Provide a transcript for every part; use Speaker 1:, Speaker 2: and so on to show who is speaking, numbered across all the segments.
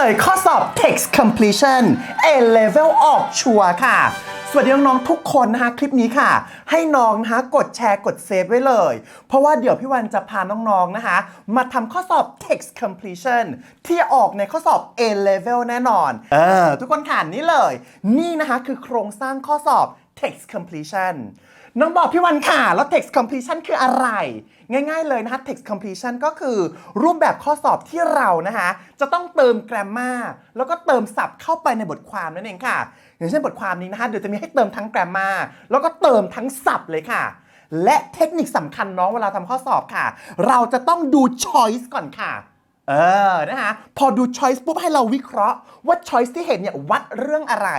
Speaker 1: ลยข้อสอบ text completion A level ออกชัวร์ค่ะ สวัสดีน้องๆทุกคนนะคะคลิปนี้ค่ะ ให้น้องนะคะกดแชร์กดเซฟไว้เลย เพราะว่าเดี๋ยวพี่วันจะพาน้องๆนะคะ มาทำข้อสอบ text completion ที่ออกในข้อสอบ A level แน่นอน เออ ทุกคนค่ะนี่เลย นี่นะคะคือโครงสร้างข้อสอบ text completion น้องบอกพี่วันค่ะ แล้ว text completion คืออะไร ง่ายๆเลยนะคะ text completion ก็คือรูปแบบข้อสอบที่เรานะคะจะต้องเติม grammar แล้วก็เติมศัพท์เข้าไปในบทความนั่นเองค่ะ อย่างเช่นบทความนี้นะคะเดี๋ยวจะมีให้เติมทั้ง grammar แล้วก็เติมทั้งศัพท์เลยค่ะ และเทคนิคสำคัญน้องเวลาทำข้อสอบค่ะ เราจะต้องดู choice ก่อนค่ะเออ นะคะ พอดู choice ปุ๊บให้เราวิเคราะห์ว่า choice ที่เห็นเนี่ยวัดเรื่องอะไร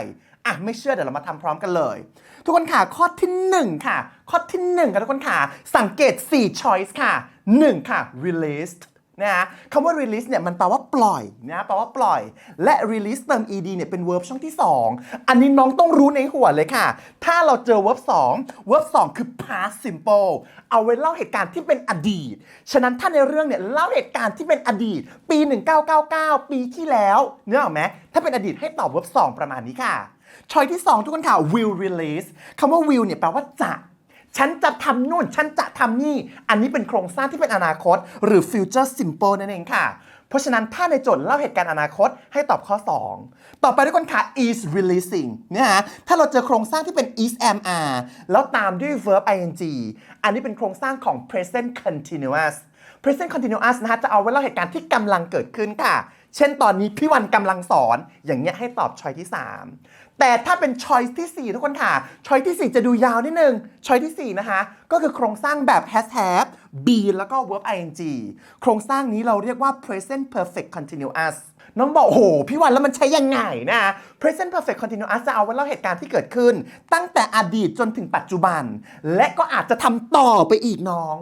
Speaker 1: อะไม่เชื่อเดี๋ยวเรามาทำพร้อมกันเลย ทุกคนค่ะข้อที่ 1 ค่ะ ข้อที่1ค่ะทุกคนค่ะ สังเกต 4 choice ค่ะ 1 ค่ะ released นะฮะคำว่า release เนี่ยมันแปลว่าปล่อยนะแปลว่าปล่อย และ release เติม ed เนี่ยเป็น verb ช่องที่ 2 อันนี้น้องต้องรู้ในหัวเลยค่ะ ถ้าเราเจอ verb 2 verb 2 คือ past simple เอาไว้เล่าเหตุการณ์ที่เป็นอดีต ฉะนั้นถ้าในเรื่องเนี่ยเล่าเหตุการณ์ที่เป็นอดีต ปี 1999 ปีที่แล้วเนื้อออกไหมถ้าเป็นอดีตให้ตอบ verb 2 ประมาณนี้ค่ะ ชอยที่ 2 ทุกคนค่ะ will release คำว่า will เนี่ยแปลว่าจะ ฉันจะทำนู่น ฉันจะทำนี่ อันนี้เป็นโครงสร้างที่เป็นอนาคต หรือ future simple นั่นเองค่ะ เพราะฉะนั้นถ้าในโจทย์เล่าเหตุการณ์อนาคตให้ตอบข้อ 2 ต่อไปด้วยคนค่ะ is releasing เนี่ยฮะถ้าเราเจอโครงสร้างที่เป็น is am are แล้วตามด้วย verb ing อันนี้เป็นโครงสร้างของ present continuous present continuous นะฮะจะเอาไว้เล่าเหตุการณ์ที่กำลังเกิดขึ้นค่ะ เช่นตอนนี้พี่วันกำลังสอนอย่างเงี้ยให้ตอบชอยที่ 3 แต่ถ้าเป็นชอยที่ 4 ทุกคนค่ะชอยที่ 4 จะดูยาวนิดนึงชอยที่ 4 นะคะ ก็คือโครงสร้างแบบ has have be แล้วก็ verb ing โครงสร้างนี้เราเรียกว่า present perfect continuous น้องบอกโอ้โหพี่วันแล้วมันใช้ยังไงนะ present perfect continuous จะเอาไว้เล่าเหตุการณ์ที่เกิดขึ้น ตั้งแต่อดีตจนถึงปัจจุบัน และก็อาจจะทำต่อไปอีกน้อง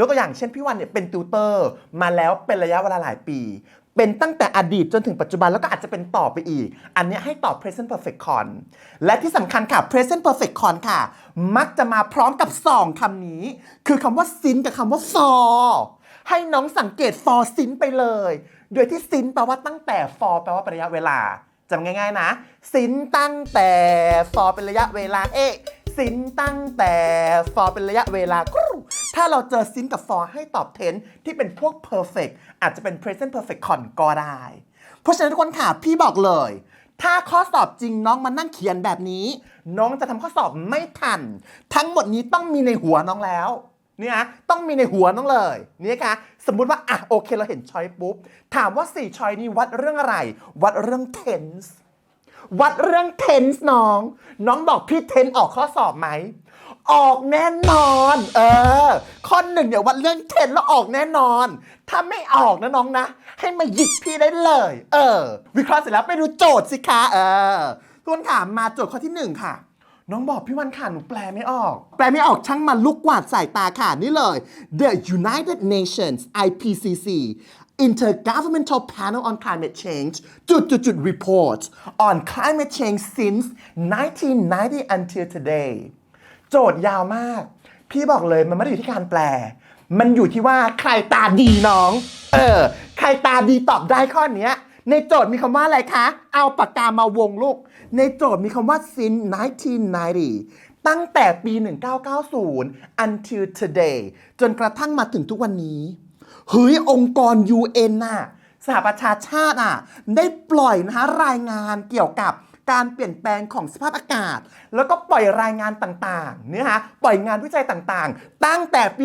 Speaker 1: ยกตัวอย่างเช่นพี่วันเนี่ยเป็นติวเตอร์มาแล้วเป็นระยะเวลาหลายปี เป็นตั้งแต่อดีตจนถึงปัจจุบันแล้วก็อาจจะเป็นต่อไปอีก อันนี้ให้ตอบ present perfect con และที่สำคัญค่ะ present perfect con ค่ะ มักจะมาพร้อมกับ 2คำนี้ คือคำว่า since กับคำว่า for ให้น้องสังเกต for since ไปเลย โดยที่ since แปลว่าตั้งแต่ for แปลว่าประยะเวลาจำง่ายๆนะ since ตั้งแต่ for เป็นระยะเวลา เอ๊ะ สินตั้งแต่ for เป็นระยะเวลา ถ้าเราเจอสินกับ for ให้ตอบ tense ที่เป็นพวก perfect อาจจะเป็น present perfect con ก็ได้ เพราะฉะนั้นทุกคนค่ะ พี่บอกเลย ถ้าข้อสอบจริงน้องมานั่งเขียนแบบนี้ น้องจะทำข้อสอบไม่ทัน ทั้งหมดนี้ต้องมีในหัวน้องแล้วเนี่ยต้องมีในหัวน้องเลยเนี่ยค่ะสมมุติว่าอะโอเคเราเห็นช้อยปุ๊บ ถามว่า 4 ช้อยนี้วัดเรื่องอะไร วัดเรื่อง tense วัดเรื่อง tense น้อง น้องบอกพี่ tense ออกข้อสอบไหม ออกแน่นอน เออ ข้อหนึ่งเนี่ยวัดเรื่อง tense แล้วออกแน่นอน ถ้าไม่ออกนะน้องนะ ให้มาหยิกพี่ได้เลย เออ วิเคราะห์เสร็จแล้วไปดูโจทย์สิคะ เออทุกคนค่ะมาโจทย์ข้อที่หนึ่งค่ะ น้องบอกพี่วันค่ะหนูแปลไม่ออก แปลไม่ออกช่างมันลูกกวาดสายตาค่ะนี่เลย The United Nations IPCC Intergovernmental Panel on Climate Change จุดจุดจุด report on climate change since 1990 until today โจทย์ยาวมาก พี่บอกเลยมันไม่ได้อยู่ที่การแปล มันอยู่ที่ว่าใครตาดีน้อง เออ ใครตาดีตอบได้ข้อนี้ ในโจทย์มีคำว่าอะไรคะ เอาปากกามาวงลูก ในโจทย์มีคำว่า since 1990 ตั้งแต่ปี 1990 until today จนกระทั่งมาถึงทุกวันนี้ เฮ้ยองค์กร UN น่ะสหประชาชาติอะได้ปล่อยนะฮะรายงานเกี่ยวกับ การเปลี่ยนแปลงของสภาพอากาศ แล้วก็ปล่อยรายงานต่างๆเนี่ยฮะปล่อยงานวิจัยต่างๆ ตั้งแต่ปี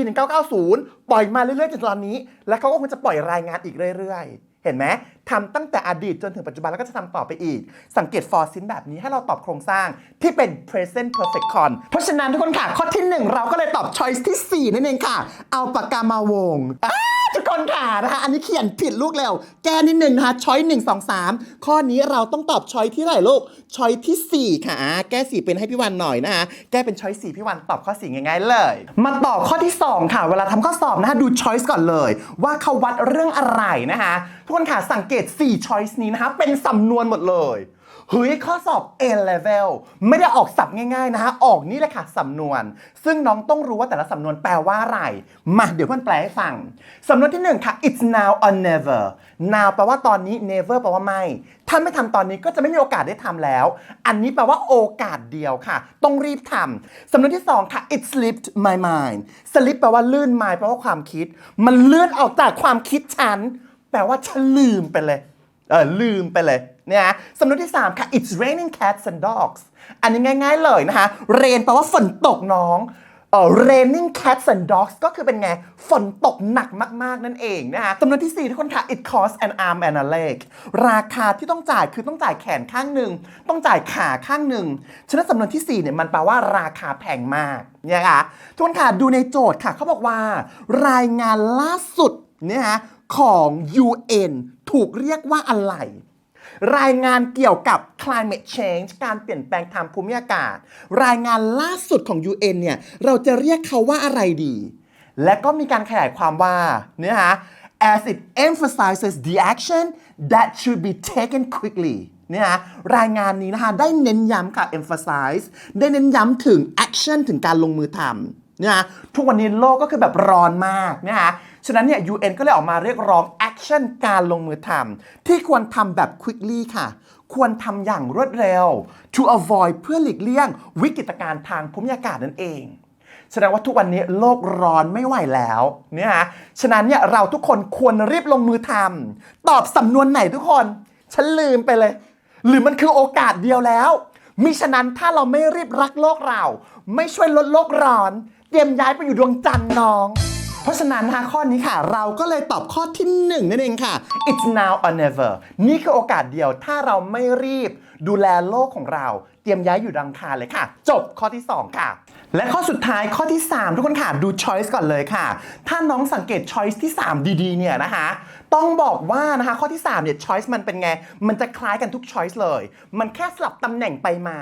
Speaker 1: 1990 ปล่อยมาเรื่อยๆจนตอนนี้ แล้วเขาก็คงจะปล่อยรายงานอีกเรื่อย ๆเห็นไหมทำตั้งแต่อดีตจนถึงปัจจุบันแล้วก็จะทำต่อไปอีก สังเกต for ซินแบบนี้ให้เราตอบโครงสร้างที่เป็น present perfect con เพราะฉะนั้นทุกคนค่ะ ข้อที่ 1 เราก็เลยตอบ choice ที่ 4 นั่นเองค่ะ เอาปากกามาวง ทุกคนค่ะนะคะอันนี้เขียนผิดลูกแล้ว แก้นิดหนึ่งนะคะช้อยหนึ่งสองสามข้อนี้เราต้องตอบช้อยที่เท่าไหร่ลูกช้อยที่4ค่ะอ่าแก้สี่เป็นให้พี่วันหน่อยนะคะแก้เป็นช้อยสี่พี่วันตอบข้อสี่ง่ายๆเลย มาต่อข้อที่2ค่ะ เวลาทำข้อสอบนะคะดูช้อยส์ก่อนเลย ว่าเขาวัดเรื่องอะไรนะคะทุกคนค่ะสังเกต4ช้อยส์นี้นะคะเป็นสำนวนหมดเลย เฮ้ยข้อสอบ A level ไม่ได้ออกสับง่ายๆนะฮะ ออกนี่แหละค่ะสำนวน ซึ่งน้องต้องรู้ว่าแต่ละสำนวนแปลว่าอะไร มาเดี๋ยวเพื่อนแปลให้ฟัง สำนวนที่หนึ่งค่ะ it's now or never now แปลว่าตอนนี้ never แปลว่าไม่ถ้าไม่ทำตอนนี้ก็จะไม่มีโอกาสได้ทำแล้ว อันนี้แปลว่าโอกาสเดียวค่ะ ต้องรีบทำสำนวนที่สองค่ะ it slipped my mind slip แปลว่าลื่น mind แปลว่าความคิด มันเลื่อนออกจากความคิดฉัน แปลว่าฉันลืมไปเลย เออลืมไปเลย เนี่ยนะสำนวนที่ 3 ค่ะ it's raining cats and dogs อันนี้ง่าย ๆ เลยนะคะ rain แปลว่าฝนตกน้องเออ raining cats and dogs ก็คือเป็นไง ฝนตกหนักมาก ๆ นั่นเองนะคะสำนวนที่ 4 ทุกคนค่ะ it costs an arm and a leg ราคาที่ต้องจ่ายคือต้องจ่ายแขนข้างหนึ่ง ต้องจ่ายขาข้างหนึ่ง ฉะนั้นสำนวนที่ 4 เนี่ยมันแปลว่าราคาแพงมากเนี่ยค่ะทุกคนค่ะ ดูในโจทย์ค่ะ เขาบอกว่า รายงานล่าสุดเนี่ยฮะของ UN ถูกเรียกว่าอะไร รายงานเกี่ยวกับ climate change การเปลี่ยนแปลงทางภูมิอากาศ รายงานล่าสุดของ UN เนี่ย เราจะเรียกเขาว่าอะไรดี และก็มีการขยายความว่าเนี่ยฮะ as it emphasizes the action that should be taken quickly เนี่ยฮะรายงานนี้นะคะได้เน้นย้ำค่ะ emphasize ได้เน้นย้ำถึง action ถึงการลงมือทำ นี่ยฮะทุกวันนี้โลกก็คือแบบร้อนมากเนี่ยฮะฉะนั้นเนี่ย UN ก็เลยออกมาเรียกร้อง action การลงมือทำที่ควรทำแบบ quickly ค่ะ ควรทำอย่างรวดเร็ว to avoid เพื่อหลีกเลี่ยง วิกฤตการณ์ทางภูมิอากาศนั่นเองแสดงว่าทุกวันนี้โลกร้อนไม่ไหวแล้วเนี่ยฮะฉะนั้นเนี่ยเราทุกคนควรรีบลงมือทำตอบสำนวนไหนทุกคน ฉันลืมไปเลย หรือมันคือโอกาสเดียวแล้วมิฉะนั้นถ้าเราไม่รีบรักโลกเรา ไม่ช่วยลดโลกร้อน เตรียมย้ายไปอยู่ดวงจันทร์น้อง เพราะฉะนั้นนะคะข้อนี้ค่ะ เราก็เลยตอบข้อที่หนึ่งนั่นเองค่ะ it's now or never นี่คือโอกาสเดียวถ้าเราไม่รีบ ดูแลโลกของเรา เตรียมย้ายอยู่ดังคารเลยค่ะ จบข้อที่ 2 ค่ะ และข้อสุดท้ายข้อที่ 3 ทุกคนค่ะ ดู choice ก่อนเลยค่ะ ถ้าน้องสังเกต choice ที่ 3 ดีๆ เนี่ยนะคะ ต้องบอกว่านะคะข้อที่ 3 เนี่ย choice มันเป็นไง มันจะคล้ายกันทุก choice เลย มันแค่สลับตำแหน่งไปมา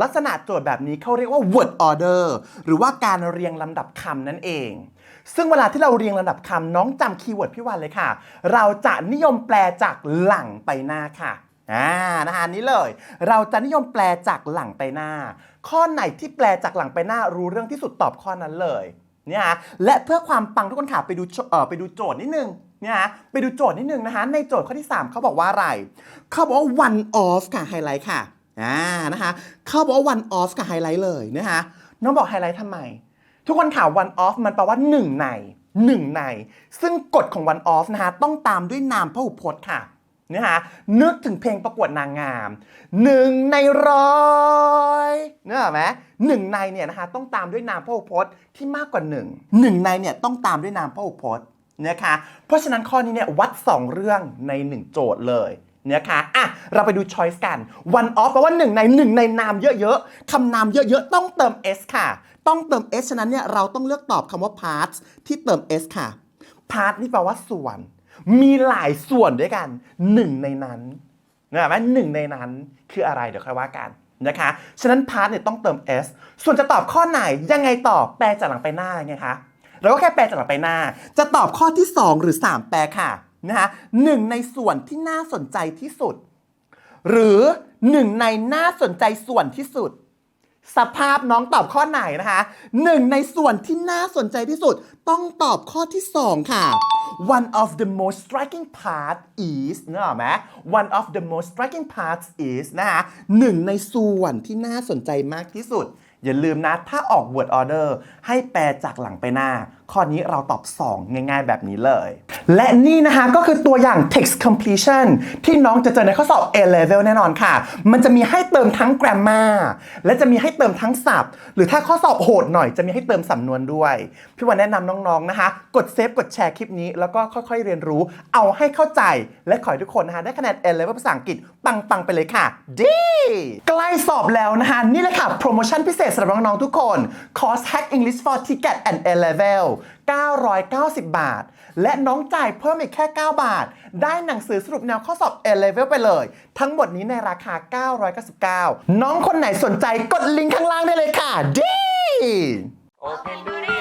Speaker 1: ลักษณะโจทย์แบบนี้เขาเรียกว่า word order หรือว่าการเรียงลำดับคำนั่นเอง ซึ่งเวลาที่เราเรียงลำดับคำน้องจำคีย์เวิร์ดพี่วันเลยค่ะ เราจะนิยมแปลจากหลังไปหน้าค่ะอ่านะคะนี้เลย เราจะนิยมแปลจากหลังไปหน้า ข้อไหนที่แปลจากหลังไปหน้ารู้เรื่องที่สุดตอบข้อนั้นเลยเนี่ยฮะและเพื่อความปังทุกคนค่ะไปดูเอ่อไปดูโจทย์นิดนึงเนี่ยฮะไปดูโจทย์นิดนึงนะคะในโจทย์ข้อที่ 3เขาบอกว่าอะไรเขาบอกว่า one off ค่ะไฮไลท์ค่ะ อ่านะคะเขาบอกว่า one off กับไฮไลท์เลยนะคะน้องบอกไฮไลท์ทำไม ทุกคนข่าว one off มันแปลว่า1ใน1ใน ซึ่งกฎของ one off นะฮะต้องตามด้วยนามพหูพจน์ค่ะนะฮะนึกถึงเพลงประกวดนางงามหนึ่งในร้อยเนกอะไหมหนึ่งในเนี่ยนะคะต้องตามด้วยนามพหูพจน์ที่มากกว่าหนึ่งหนึ่งในเนี่ยต้องตามด้วยนามพหูพจน์นะคะเพราะฉะนั้นข้อนี้เนี่ยวัด 2 เรื่องใน 1 โจทย์เลย นะคะอะเราไปดู choice กัน one off แปลว่าหนึ่งในหนึ่งในนามเยอะๆคำนามเยอะๆ ต้องเติม s ค่ะ ต้องเติม s ฉะนั้นเนี่ยเราต้องเลือกตอบคำว่า parts ที่เติม s ค่ะ part นี่แปลว่าส่วน มีหลายส่วนด้วยกันหนึ่งในนั้นนะไหมหนึ่งในนั้นคืออะไรเดี๋ยวค่อยว่ากันนะคะ ฉะนั้น part เนี่ยต้องเติม s ส่วนจะตอบข้อไหนยังไงตอบแปลจากหลังไปหน้าไงคะเราก็แค่แปลจากหลังไปหน้า จะตอบข้อที่ 2 หรือ 3 แปลค่ะ นะคะหนึ่งในส่วนที่น่าสนใจที่สุด หรือหนึ่งในน่าสนใจส่วนที่สุด สภาพน้องตอบข้อไหนนะคะหนึ่งในส่วนที่น่าสนใจที่สุด ต้องตอบข้อที่ 2 ค่ะ one of the most striking part is เนกอะไหม one of the most striking parts is นะคะหนึ่งในส่วนที่น่าสนใจมากที่สุด อย่าลืมนะ ถ้าออก word order ให้แปลจากหลังไปหน้า ข้อนี้เราตอบ 2 ง่าย ๆ แบบนี้เลย และนี่นะคะก็คือตัวอย่าง text completion ที่น้องจะเจอในข้อสอบ A level แน่นอนค่ะ มันจะมีให้เติมทั้ง grammar และจะมีให้เติมทั้งศัพท์ หรือถ้าข้อสอบโหดหน่อยจะมีให้เติมสำนวนด้วย พี่วันแนะนำน้องๆนะคะ กดเซฟกดแชร์คลิปนี้ แล้วก็ค่อยๆเรียนรู้ เอาให้เข้าใจ และขอให้ทุกคนนะคะได้คะแนน A level ภาษาอังกฤษปังๆไปเลยค่ะ ดีใกล้สอบแล้วนะคะนี่แหละค่ะโปรโมชั่นพิเศษสำหรับน้องๆทุกคน คอร์ส Hack English for Ticket and A Level 990 บาท และน้องจ่ายเพิ่มอีกแค่ 9 บาท ได้หนังสือสรุปแนวข้อสอบ A Level ไปเลย ทั้งหมดนี้ในราคา 999 น้องคนไหนสนใจกดลิงก์ข้างล่างได้เลยค่ะดี
Speaker 2: Open Duty